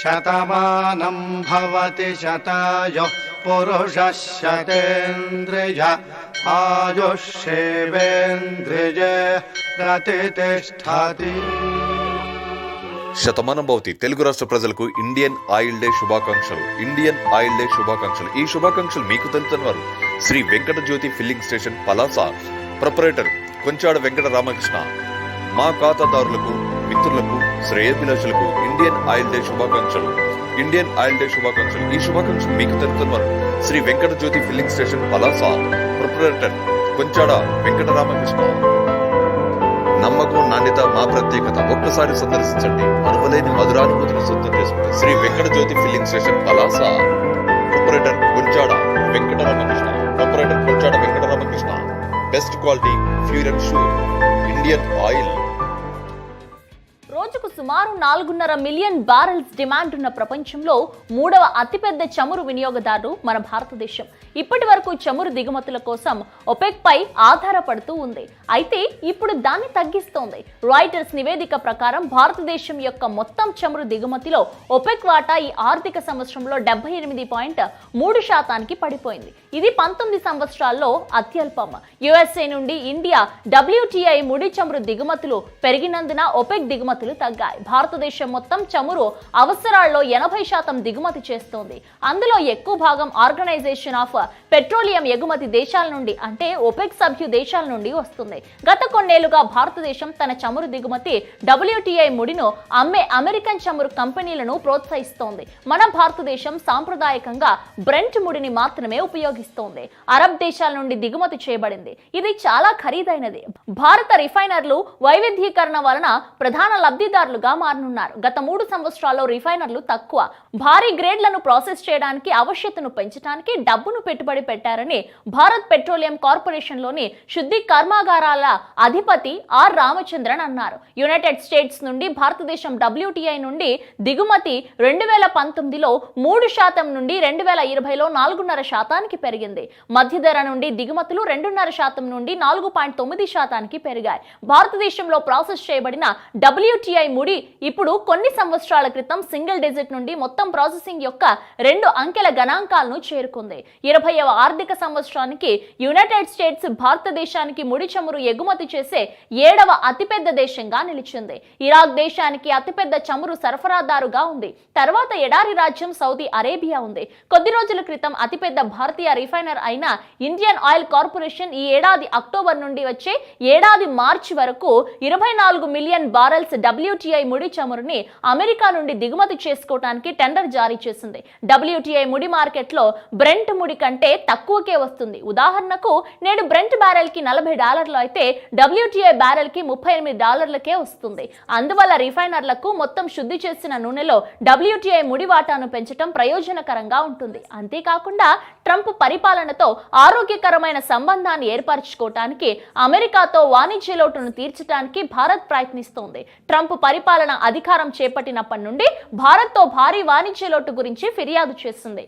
శతమానం భవతి శతాయు పురుష శతేంద్రియ ఆయుష్యేవేంద్రియ ప్రతిష్టతి శతమానం భవతి తెలుగు రాష్ట్ర ప్రజలకు ఇండియన్ ఆయిల్ డే శుభాకాంక్షలు ఇండియన్ ఆయిల్ డే శుభాకాంక్షలు ఈ శుభాకాంక్షలు మీకు తెలుతున్న వారు Shri Venkata Jyothi filling station Palasa proprietor Konchada Venkata Ramakrishna మా ఖాతాదారులకు మిత్రులకు శ్రేయభిలాషులకు ఇండియన్ ఆయిల్ డే శుభాకాంక్షలు. ఇండియన్ ఆయిల్ డే శుభాకాంక్షలు. ఈ శుభాకాంక్షలు మీకు తెలుతున్న Shri Venkata Jyothi filling station Palasa proprietor Konchada Venkataramakrishna నమ్మకం నాణ్యత మా ప్రత్యేకత ఒక్కసారి సందర్శించండి. అనువలేని మధురానుభూతిని సొంతం చేసుకోండి Shri Venkata Jyothi filling station Palasa operator Konchada Venkataramakrishna Ramakrishna Konchada Venkataramakrishna best quality pure and sure Indian oil. సుమారు నాలుగున్నర మిలియన్ బారెల్స్ డిమాండ్ ఉన్న ప్రపంచంలో మూడవ అతిపెద్ద చమురు వినియోగదారు మన భారతదేశం. ఇప్పటి వరకు చమురు దిగుమతుల కోసం ఒపెక్ పై ఆధారపడుతూ ఉంది. అయితే ఇప్పుడు దాన్ని తగ్గిస్తోంది. రాయిటర్స్ నివేదిక ప్రకారం భారతదేశం యొక్క మొత్తం చమురు దిగుమతిలో ఒపెక్ వాటా ఈ ఆర్థిక సంవత్సరంలో డెబ్బై ఎనిమిది పాయింట్ మూడు శాతానికి పడిపోయింది. ఇది పంతొమ్మిది సంవత్సరాల్లో అత్యల్పం. యుఎస్ఏ నుండి ఇండియా డబ్ల్యూటీఐ ముడి చమురు దిగుమతులు పెరిగినందున ఒపెక్ దిగుమతులు తగ్గాయి. భారతదేశం మొత్తం చమురు అవసరాల్లో ఎనభై శాతం దిగుమతి చేస్తోంది. అందులో ఎక్కువ భాగం ఆర్గనైజేషన్ ఆఫ్ పెట్రోలియం ఎగుమతి దేశాల నుండి అంటే ఒపెక్ సభ్యు దేశాల నుండి వస్తుంది. గత కొన్నేళ్ళుగా భారతదేశం తన చమురు దిగుమతి డబ్ల్యూటీఐ ముడిను అమ్మే అమెరికన్ చమురు కంపెనీలను ప్రోత్సహిస్తోంది. మన భారతదేశం సాంప్రదాయకంగా బ్రెంట్ ముడిని మాత్రమే ఉపయోగిస్తోంది. అరబ్ దేశాల నుండి దిగుమతి చేయబడింది. ఇది చాలా ఖరీదైనది. భారత రిఫైనర్లు వైవిధ్యీకరణ వలన ప్రధాన లబ్ధిదారులు లబ్ధిదారులుగా మారనున్నారు. గత మూడు సంవత్సరాల్లో రిఫైనర్లు తక్కువ. భారీ గ్రేడ్లను ప్రాసెస్ చేయడానికి అవశ్యతను పెంచడానికి డబ్బును పెట్టుబడి పెట్టారని భారత్ పెట్రోలియం కార్పొరేషన్లోని శుద్ధి కర్మాగారాల అధిపతి ఆర్ రామచంద్రన్ అన్నారు. యునైటెడ్ స్టేట్స్ నుండి భారతదేశం డబ్ల్యూటీఐ నుండి దిగుమతి రెండు వేల పంతొమ్మిదిలో మూడు శాతం నుండి రెండు వేల ఇరవైలో నాలుగున్నర శాతానికి పెరిగింది. మధ్య ధర నుండి దిగుమతులు రెండున్నర శాతం నుండి నాలుగు పాయింట్ తొమ్మిది శాతానికి పెరిగాయి. భారతదేశంలో ప్రాసెస్ చేయబడిన డబ్ల్యూటీఐ ముడి ఇప్పుడు కొన్ని సంవత్సరాల క్రితం సింగిల్ డిజిట్ నుండి మొత్తం ప్రాసెసింగ్ యొక్క రెండు అంకెల గణాంకాలను చేరుకుంది. ఇరవైవ ఆర్థిక సంవత్సరానికి యునైటెడ్ స్టేట్స్ భారతదేశానికి ముడి చమురు ఎగుమతి చేసే ఏడవ అతిపెద్ద దేశంగా నిలిచింది. ఇరాక్ దేశానికి అతిపెద్ద చమురు సరఫరాదారుగా ఉంది. తర్వాత ఎడారి రాజ్యం సౌదీ అరేబియా ఉంది. కొద్ది రోజుల క్రితం అతిపెద్ద భారతీయ రిఫైనర్ అయిన ఇండియన్ ఆయిల్ కార్పొరేషన్ ఈ ఏడాది అక్టోబర్ నుండి వచ్చే ఏడాది మార్చి వరకు ఇరవై నాలుగు మిలియన్ బారెల్స్ డబ్ల్యూటీఐ ముడి చమురుని అమెరికా నుండి దిగుమతి చేసుకోవడానికి టెండర్ జారీ చేసింది. డబ్ల్యూటీఐ ముడి మార్కెట్లో బ్రెంట్ ముడి కంటే తక్కువకే వస్తుంది. ఉదాహరణకు నేడు బ్రెంట్ బ్యారెల్కి నలభై డాలర్లు అయితే డబ్ల్యూటీఐ బ్యారెల్కి ముప్పై ఎనిమిది డాలర్లకే వస్తుంది. అందువల్ల రిఫైనర్లకు మొత్తం శుద్ధి చేసిన నూనెలో డబ్ల్యూటీఐ ముడి వాటాను పెంచడం ప్రయోజనకరంగా ఉంటుంది. అంతేకాకుండా ట్రంప్ పరిపాలనతో ఆరోగ్యకరమైన సంబంధాన్ని ఏర్పరచుకోవటానికి అమెరికాతో వాణిజ్య లోటును తీర్చడానికి భారత్ ప్రయత్నిస్తోంది. ట్రంప్ పరిపాలన అధికారం చేపట్టినప్పటి నుండి భారత్తో భారీ వాణిజ్య లోటు గురించి ఫిర్యాదు చేసింది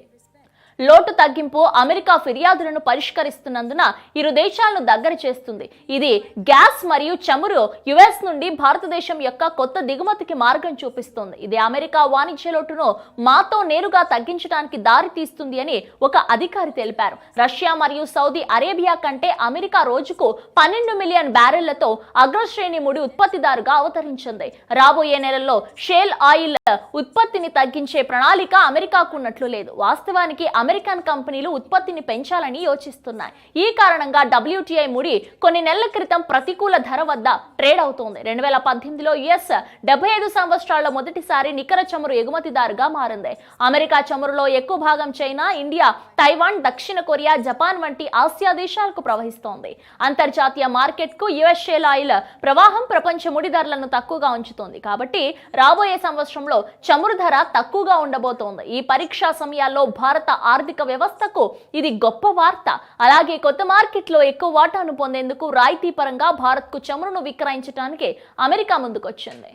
లోటు తగ్గింపు అమెరికా ఫిర్యాదులను పరిష్కరిస్తున్నందున ఇరు దేశాలను దగ్గర చేస్తుంది. ఇది గ్యాస్ మరియు చమురు యుఎస్ నుండి భారతదేశం యొక్క కొత్త దిగుమతికి మార్గం చూపిస్తుంది. ఇది అమెరికా వాణిజ్య లోటును మాతో నేరుగా తగ్గించడానికి దారి తీస్తుంది అని ఒక అధికారి తెలిపారు. రష్యా మరియు సౌదీ అరేబియా కంటే అమెరికా రోజుకు పన్నెండు మిలియన్ బ్యారెళ్ళతో అగ్రశ్రేణి ముడి ఉత్పత్తిదారుగా అవతరించింది. రాబోయే నెలల్లో షేల్ ఆయిల్ ఉత్పత్తిని తగ్గించే ప్రణాళిక అమెరికాకు ఉన్నట్లు లేదు. వాస్తవానికి అమెరికన్ కంపెనీలు ఉత్పత్తిని పెంచాలని యోచిస్తున్నాయి. ఈ కారణంగా డబ్ల్యూటీఐ ముడి కొన్ని నెలల క్రితం ప్రతికూల ధర వద్ద ట్రేడ్ అవుతోంది. రెండు వేల పద్దెనిమిదిలో యుఎస్ డెబ్బై ఐదు సంవత్సరాల్లో మొదటిసారి నికర చమురు ఎగుమతిదారుగా మారింది. అమెరికా చమురులో ఎక్కువ భాగం చైనా ఇండియా తైవాన్ దక్షిణ కొరియా జపాన్ వంటి ఆసియా దేశాలకు ప్రవహిస్తోంది. అంతర్జాతీయ మార్కెట్కు యుఎస్ షేల్ ఆయిల్ ప్రవాహం ప్రపంచ ముడి ధరలను తక్కువగా ఉంచుతోంది. కాబట్టి రాబోయే సంవత్సరంలో చమురు ధర తక్కువగా ఉండబోతోంది. ఈ పరీక్షా సమయాల్లో భారత ఆర్థిక వ్యవస్థకు ఇది గొప్ప వార్త. అలాగే కొత్త మార్కెట్లో ఎక్కువ వాటాను పొందేందుకు రాయితీ పరంగా భారత్కు చమురును విక్రయించడానికి అమెరికా ముందుకొచ్చింది.